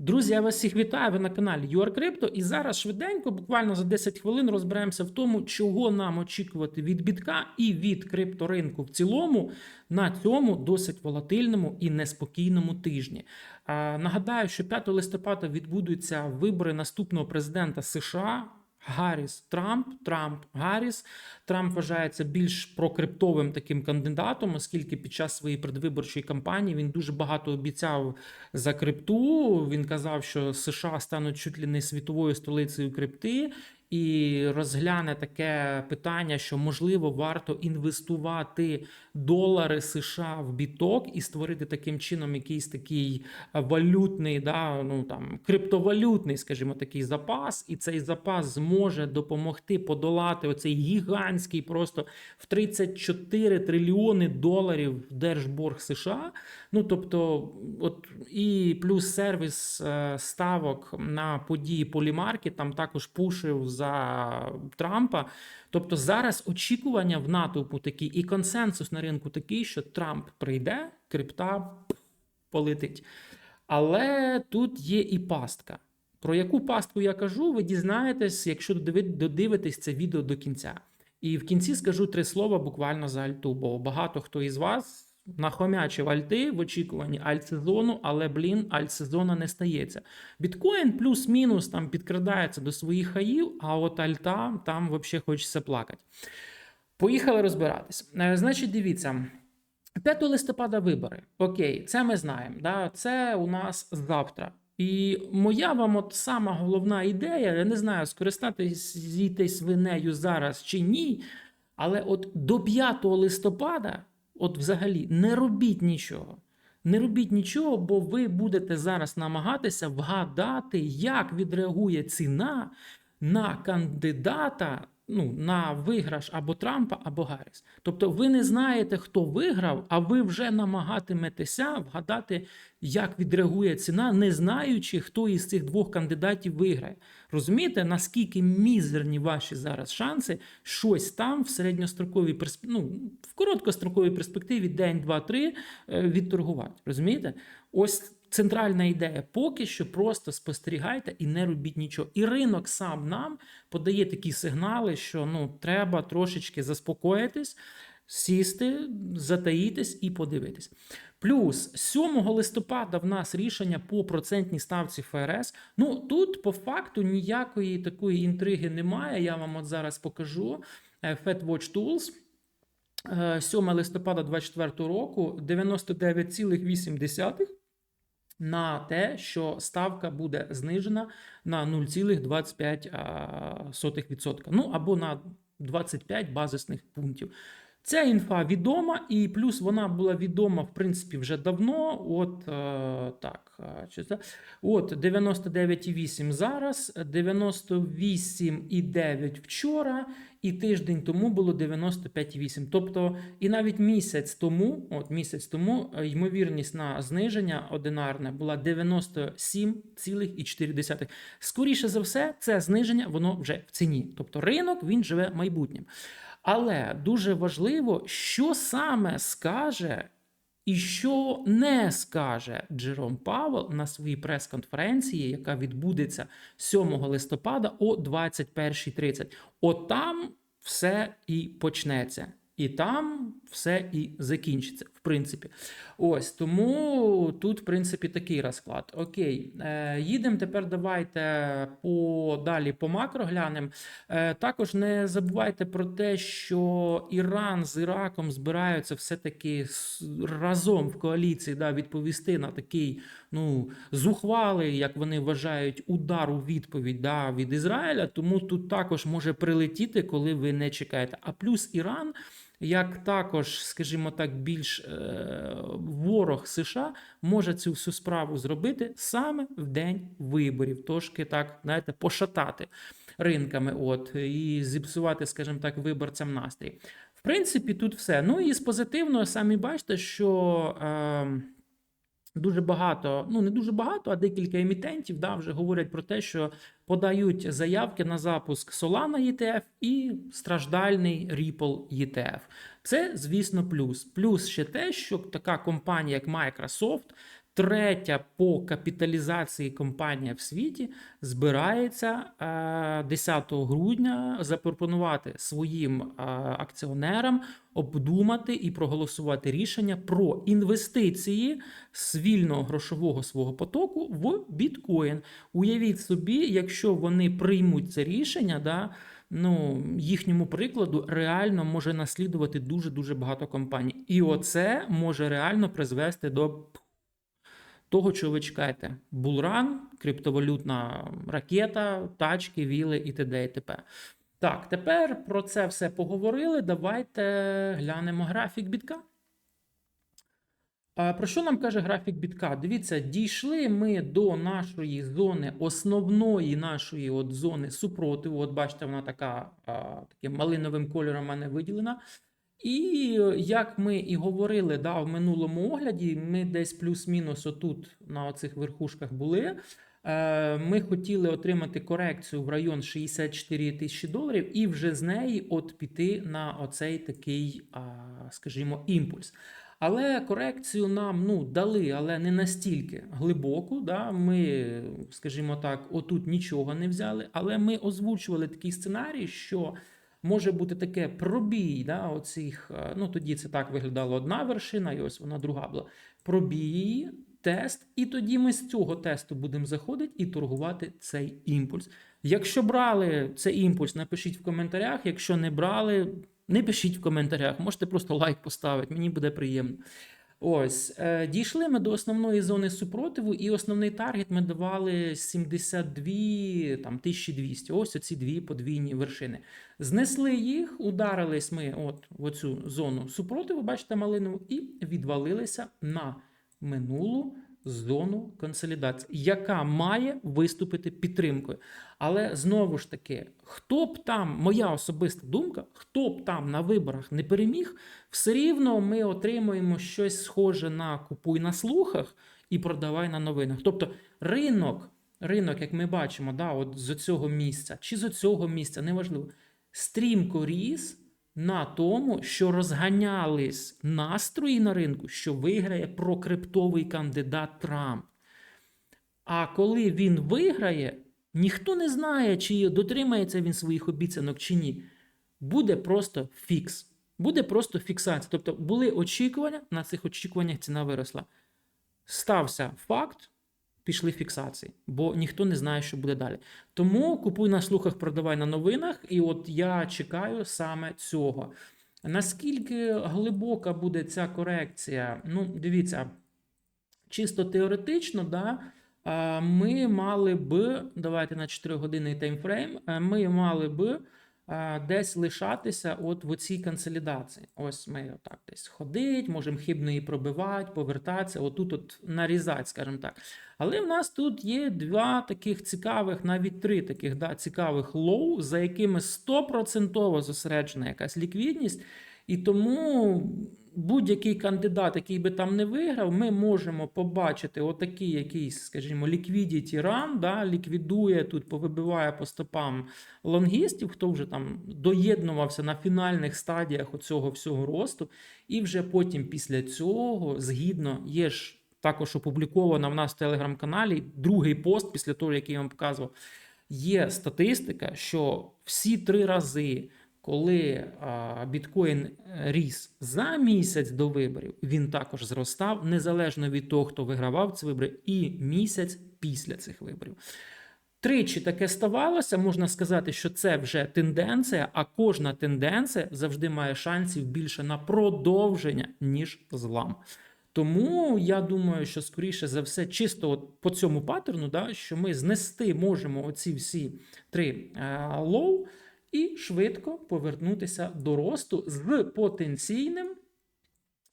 Друзі, я вас всіх вітаю. Ви на каналі UrCrypto. І зараз швиденько, буквально за 10 хвилин, розберемося в тому, чого нам очікувати від бітка і від крипторинку в цілому на цьому досить волатильному і неспокійному тижні. Нагадаю, що 5 листопада відбудуться вибори наступного президента США. Гарріс Трамп, Трамп Гарріс. Трамп вважається більш прокриптовим таким кандидатом, оскільки під час своєї предвиборчої кампанії він дуже багато обіцяв за крипту. Він казав, що США стануть чуть ли не світовою столицею крипти. І розгляне таке питання, що можливо варто інвестувати долари США в біток і створити таким чином якийсь такий валютний, да, ну там криптовалютний, скажімо, такий запас, і цей запас зможе допомогти подолати оцей гігантський, просто в 34 трильйони доларів держборг США. Ну тобто, от і плюс сервіс е, ставок на події Полімарки там також пушив за Трампа. Тобто зараз очікування в натовпу такі, і консенсус на ринку такий, що Трамп прийде, крипта полетить. Але тут є і пастка. Про яку пастку я кажу, ви дізнаєтесь, якщо доди- додивитесь це відео до кінця. І в кінці скажу три слова буквально за альту, бо багато хто із вас нахомячив альти в очікуванні альтсезону, але блін, альтсезона не стається. Біткоін плюс-мінус там підкрадається до своїх хаїв, а от альта там взагалі хочеться плакати. Поїхали розбиратись. Е, Значить, дивіться. 5 листопада вибори. Окей, це ми знаємо. Да? Це у нас завтра. І моя вам от сама головна ідея, я не знаю, скористатись ви нею зараз чи ні. Але от до 5 листопада, от взагалі, не робіть нічого. Не робіть нічого, бо ви будете зараз намагатися вгадати, як відреагує ціна на кандидата, ну, на виграш або Трампа, або Гарріс. Тобто ви не знаєте, хто виграв, а ви вже намагатиметеся вгадати, як відреагує ціна, не знаючи, хто із цих двох кандидатів виграє. Розумієте, наскільки мізерні ваші зараз шанси щось там в середньостроковій персп... ну, в короткостроковій перспективі день, два, три е, відторгувати. Розумієте? Ось центральна ідея. Поки що просто спостерігайте і не робіть нічого. І ринок сам нам подає такі сигнали, що ну треба трошечки заспокоїтись, сісти, затаїтись і подивитись. Плюс 7 листопада в нас рішення по процентній ставці ФРС. Ну тут по факту ніякої такої інтриги немає. Я вам от зараз покажу. Е, FedWatch Tools. Е, 7 листопада 2024 року 99,8 на те, що ставка буде знижена на 0,25%. Ну або на 25 базисних пунктів. Ця інфа відома, і плюс вона була відома, в принципі, вже давно. От е, так, е? От 99,8 зараз, 98,9 вчора, і тиждень тому було 95,8. Тобто, і навіть місяць тому, от місяць тому, е, ймовірність на зниження одинарне була 97,4. Скоріше за все, це зниження воно вже в ціні. Тобто ринок він живе майбутнім. Але дуже важливо, що саме скаже і що не скаже Джером Павел на своїй прес-конференції, яка відбудеться 7 листопада о 21.30. От там все і почнеться. І там все і закінчиться, в принципі. Ось тому тут, в принципі, такий розклад. Окей, е, їдемо тепер. Давайте по далі по макро глянемо. Е, також не забувайте про те, що Іран з Іраком збираються все-таки разом в коаліції да, відповісти на такий ну, зухвалий, як вони вважають, удар у відповідь да, від Ізраїля. Тому тут також може прилетіти, коли ви не чекаєте. А плюс Іран. Як також, скажімо так, більш е, ворог США може цю всю справу зробити саме в день виборів, трошки так, знаєте, пошатати ринками, от і зіпсувати, скажімо так, виборцям настрій. В принципі, тут все. Ну і з позитивного самі бачите, що. Е, Дуже багато, ну не дуже багато, а декілька емітентів да, вже говорять про те, що подають заявки на запуск Solana ETF і страждальний Ripple ETF. Це, звісно, плюс. Плюс ще те, що така компанія, як Microsoft, третя по капіталізації компанія в світі збирається е, 10 грудня запропонувати своїм е, акціонерам обдумати і проголосувати рішення про інвестиції з вільного грошового свого потоку в біткоін. Уявіть собі, якщо вони приймуть це рішення, да, ну, їхньому прикладу реально може наслідувати дуже дуже багато компаній. І оце може реально призвести до того, чого ви чекаєте: булран, криптовалютна ракета, тачки, віли і т.д. і т.п. Так, тепер про це все поговорили. Давайте глянемо графік бітка. Про що нам каже графік бітка? Дивіться, дійшли ми до нашої зони, основної нашої от зони супротиву. От бачите, вона така таким малиновим кольором в мене виділена. І як ми і говорили да, в минулому огляді, ми десь плюс-мінус отут на оцих верхушках були. Е, Ми хотіли отримати корекцію в район 64 тисячі доларів, і вже з неї от піти на оцей такий, скажімо, імпульс. Але корекцію нам ну, дали, але не настільки глибоку. Да? Ми, скажімо так, отут нічого не взяли, але ми озвучували такий сценарій, що може бути таке пробій. Да? Оцих, е, ну, тоді це так виглядала одна вершина, і ось вона друга була. Пробій, тест, і тоді ми з цього тесту будемо заходити і торгувати цей імпульс. Якщо брали цей імпульс, напишіть в коментарях. Якщо не брали, не пишіть в коментарях. Можете просто лайк поставити, мені буде приємно. Ось, е, дійшли ми до основної зони супротиву, і основний таргет ми давали 72 там, 1200. Ось оці дві подвійні вершини. Знесли їх, ударились ми от в оцю зону супротиву, бачите, малину, і відвалилися на минулу зону консолідації, яка має виступити підтримкою. Але знову ж таки, хто б там, моя особиста думка, хто б там на виборах не переміг, все рівно ми отримуємо щось схоже на купуй на слухах і продавай на новинах. Тобто ринок, ринок, як ми бачимо, да, от з цього місця чи з цього місця, неважливо, стрімко ріс на тому, що розганялись настрої на ринку, що виграє прокриптовий кандидат Трамп. А коли він виграє, ніхто не знає, чи дотримається він своїх обіцянок чи ні. Буде просто фікс. Буде просто фіксація. Тобто були очікування, на цих очікуваннях ціна виросла. Стався факт, пішли фіксації, бо ніхто не знає, що буде далі. Тому купуй на слухах, продавай на новинах, і от я чекаю саме цього. Наскільки глибока буде ця корекція? Ну, дивіться, чисто теоретично, да, ми мали б, давайте на 4 годинний таймфрейм, ми мали б десь лишатися от в цій консолідації. Ось ми отак десь ходить, можемо хибної пробивати, повертатися, отут от нарізати, скажімо так. Але в нас тут є два таких цікавих, навіть три таких да, цікавих лоу, за якими 100% зосереджена якась ліквідність. І тому будь-який кандидат, який би там не виграв, ми можемо побачити отакий якийсь, скажімо, liquidity run, да, ліквідує тут, повибиває по стопам лонгістів, хто вже там доєднувався на фінальних стадіях оцього всього росту. І вже потім після цього, згідно, є ж також опублікована в нас в телеграм-каналі другий пост після того, який я вам показував. Є статистика, що всі три рази, коли біткоін ріс за місяць до виборів, він також зростав незалежно від того, хто вигравав ці вибори, і місяць після цих виборів. Тричі таке ставалося, можна сказати, що це вже тенденція, а кожна тенденція завжди має шансів більше на продовження, ніж злам. Тому я думаю, що скоріше за все, чисто от по цьому паттерну, да, що ми знести можемо оці всі три е, лоу і швидко повернутися до росту з потенційним,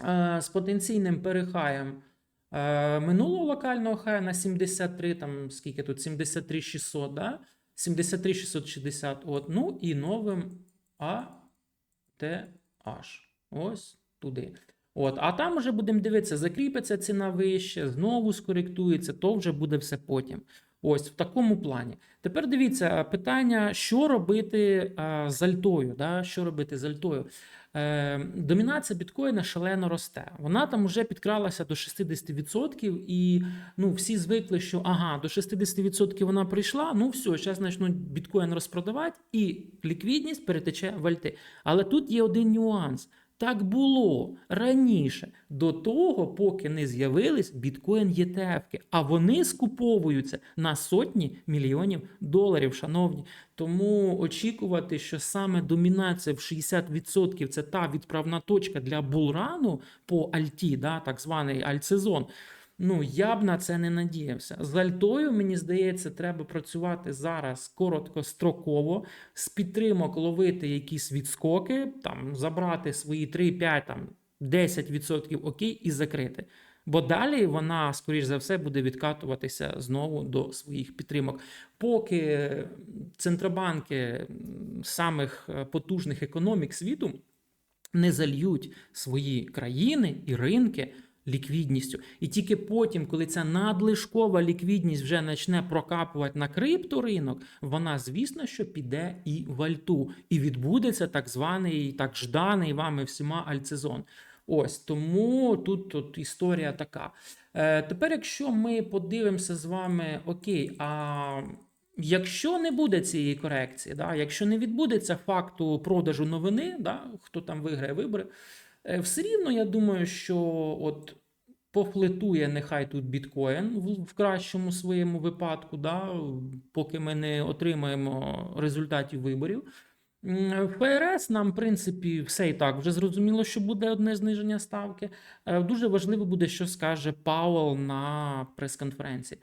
е, з потенційним перехаєм е, минулого локального хая на 73, там скільки тут 73 600, да? 73 660, от, ну і новим ATH. Ось туди. От, а там вже будемо дивитися, закріпиться ціна вище, знову скоректується, то вже буде все потім. Ось в такому плані. Тепер дивіться питання, що робити а, з альтою. Да? Що робити з альтою? Е, домінація біткоїна шалено росте. Вона там вже підкралася до 60%, і ну, всі звикли, що ага, до 60% вона прийшла. Ну все, зараз почнуть біткоін розпродавати, і ліквідність перетече в альти. Але тут є один нюанс. Так було раніше, до того, поки не з'явились біткоін єтефки, а вони скуповуються на сотні мільйонів доларів, шановні. Тому очікувати, що саме домінація в 60% це та відправна точка для булрану по альті, да, так званий альтсезон. Ну, я б на це не надіявся. З альтою, мені здається, треба працювати зараз короткостроково, з підтримок ловити якісь відскоки, там забрати свої 3-5, там 10% окей, і закрити. Бо далі вона, скоріш за все, буде відкатуватися знову до своїх підтримок. Поки центробанки самих е, потужних економік світу не зальють свої країни і ринки ліквідністю. І тільки потім, коли ця надлишкова ліквідність вже почне прокапувати на крипторинок, вона, звісно, що піде і в альту. І відбудеться так званий так жданий вами всіма альтсезон. Ось тому тут, тут історія така. Е, Тепер, якщо ми подивимося з вами, окей, а якщо не буде цієї корекції, да, якщо не відбудеться факту продажу новини, да, хто там виграє вибори, все рівно я думаю, що от пофлетує нехай тут біткоін в, в кращому своєму випадку, да, поки ми не отримаємо результатів виборів. М, ФРС нам, в принципі, все і так вже зрозуміло, що буде одне зниження ставки. Е, Дуже важливо буде, що скаже Пауел на прес-конференції.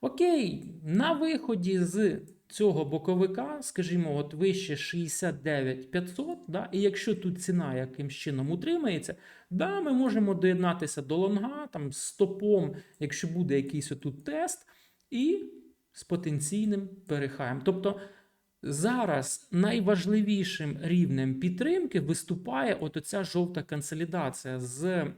Окей, на виході з цього боковика, скажімо, от вище 69 500, да, і якщо тут ціна якимсь чином утримається, да, ми можемо доєднатися до лонга там стопом, якщо буде якийсь отут тест, і з потенційним перехаєм. Тобто зараз найважливішим рівнем підтримки виступає от оця жовта консолідація з е,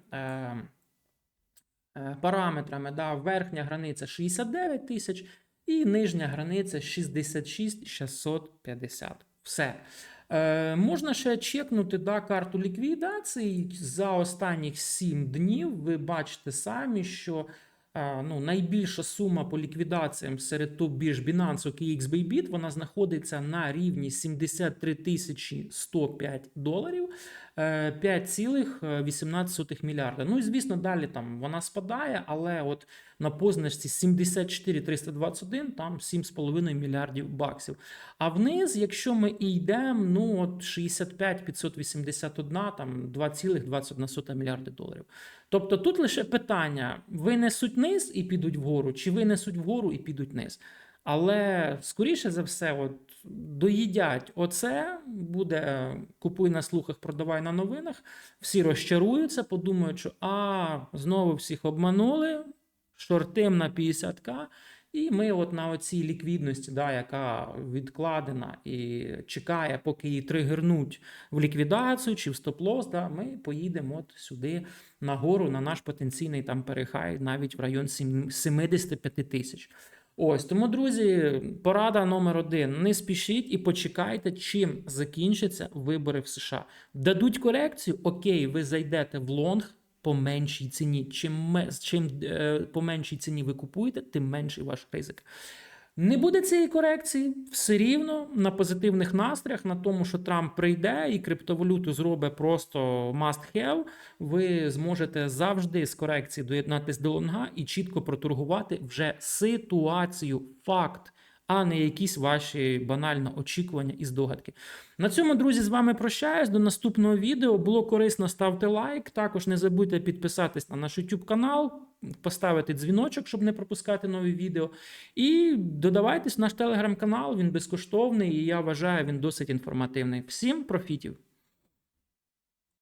е, параметрами. Да, верхня границя 69 тисяч і нижня границя 66 650. Все. Е, можна ще чекнути да, карту ліквідації за останніх 7 днів. Ви бачите самі, що е, ну, найбільша сума по ліквідаціям серед топ-бірж Binance OKX Bybit, вона знаходиться на рівні 73 105 доларів. Е, 5,18 мільярда. Ну і звісно, далі там вона спадає, але от на позначці 74 321, там 7,5 мільярдів баксів. А вниз, якщо ми і йдемо, ну от 65 581, там 2,21 мільярди доларів. Тобто тут лише питання: винесуть низ і підуть вгору, чи винесуть вгору і підуть вниз. Але скоріше за все, от доїдять оце, буде купуй на слухах, продавай на новинах. Всі розчаруються, подумають, що а, знову всіх обманули, шортим на 50к. І ми от на оцій ліквідності, да, яка відкладена і чекає, поки її тригернуть в ліквідацію чи в стоп-лосс, да, ми поїдемо от сюди нагору на наш потенційний там перехай навіть в район сім- 75 тисяч. Ось тому, друзі, порада номер один: не спішіть і почекайте, чим закінчаться вибори в США. Дадуть корекцію, окей, ви зайдете в лонг по меншій ціні. Чим, чим е, по меншій ціні ви купуєте, тим менший ваш ризик. Не буде цієї корекції, все рівно на позитивних настроях, на тому, що Трамп прийде і криптовалюту зробить просто must have, ви зможете завжди з корекції доєднатися до лонга і чітко проторгувати вже ситуацію, факт, а не якісь ваші банально очікування і здогадки. На цьому, друзі, з вами прощаюсь. До наступного відео. Було корисно, ставте лайк. Також не забудьте підписатись на наш YouTube канал, поставити дзвіночок, щоб не пропускати нові відео. І додавайтесь в наш телеграм-канал, він безкоштовний, і я вважаю, він досить інформативний. Всім профітів!